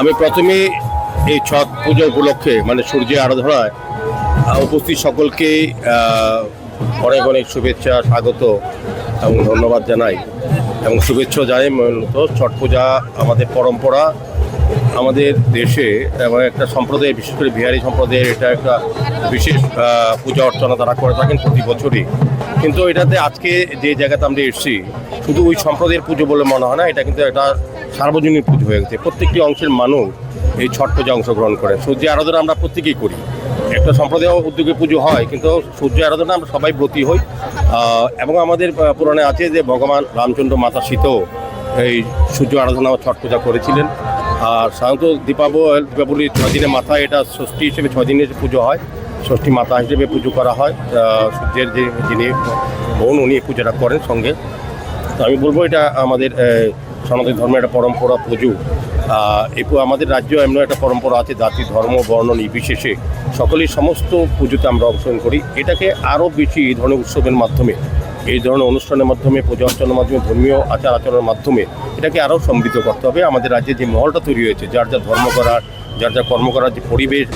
আমি প্রথমে এই ছট পুজো উপলক্ষে মানে সূর্যের আরাধনায় উপস্থিত সকলকে অনেক অনেক শুভেচ্ছা, স্বাগত এবং ধন্যবাদ জানাই। এবং শুভেচ্ছা জানাই মূলত ছট পূজা আমাদের পরম্পরা, আমাদের দেশে এবং একটা সম্প্রদায়, বিশেষ করে বিহারি সম্প্রদায়ের এটা একটা বিশেষ পূজা অর্চনা তারা করে থাকেন প্রতি বছরই। কিন্তু এটাতে আজকে যে জায়গাতে আমরা এসেছি, শুধু ওই সম্প্রদায়ের পুজো বলে মনে হয় না, এটা কিন্তু একটা সার্বজনীন পুজো হয়ে গেছে। প্রত্যেকটি অংশের মানুষ এই ছট পূজা অংশগ্রহণ করে। সূর্য আরাধনা আমরা প্রত্যেকেই করি। একটা সম্প্রদায় উদ্যোগে পুজো হয়, কিন্তু সূর্য আরাধনা আমরা সবাই ব্রতী হই। এবং আমাদের পুরাণে আছে যে ভগবান রামচন্দ্র মাতা সীতাও এই সূর্য আরাধনা ছট পূজা করেছিলেন। আর সাধারণত দীপাবলি দীপাবলির ছয় দিনের মাথায় এটা ষষ্ঠী হিসেবে ছয় দিনের পুজো হয়। ষষ্ঠী মাতা হিসেবে পুজো করা হয়। সূর্যের যে যিনি বোন, উনি পুজোটা করেন সঙ্গে। তো আমি বলব এটা আমাদের সনাতন ধর্মের একটা পরম্পরা পুজো পু- আমাদের রাজ্য এমন একটা পরম্পরা আছে, জাতি, ধর্ম, বর্ণ নির্বিশেষে সকলেই সমস্ত পুজোতে আমরা অংশগ্রহণ করি। এটাকে আরও বেশি এই ধরনের উৎসবের মাধ্যমে, এই ধরনের অনুষ্ঠানের মাধ্যমে, পূজা অর্চনার মাধ্যমে, ধর্মীয় আচার আচরণের মাধ্যমে এটাকে আরও সমৃদ্ধ করতে হবে। আমাদের রাজ্যে যে মহলটা তৈরি হয়েছে, যার যা ধর্ম করার, যার যা কর্ম করার যে পরিবেশ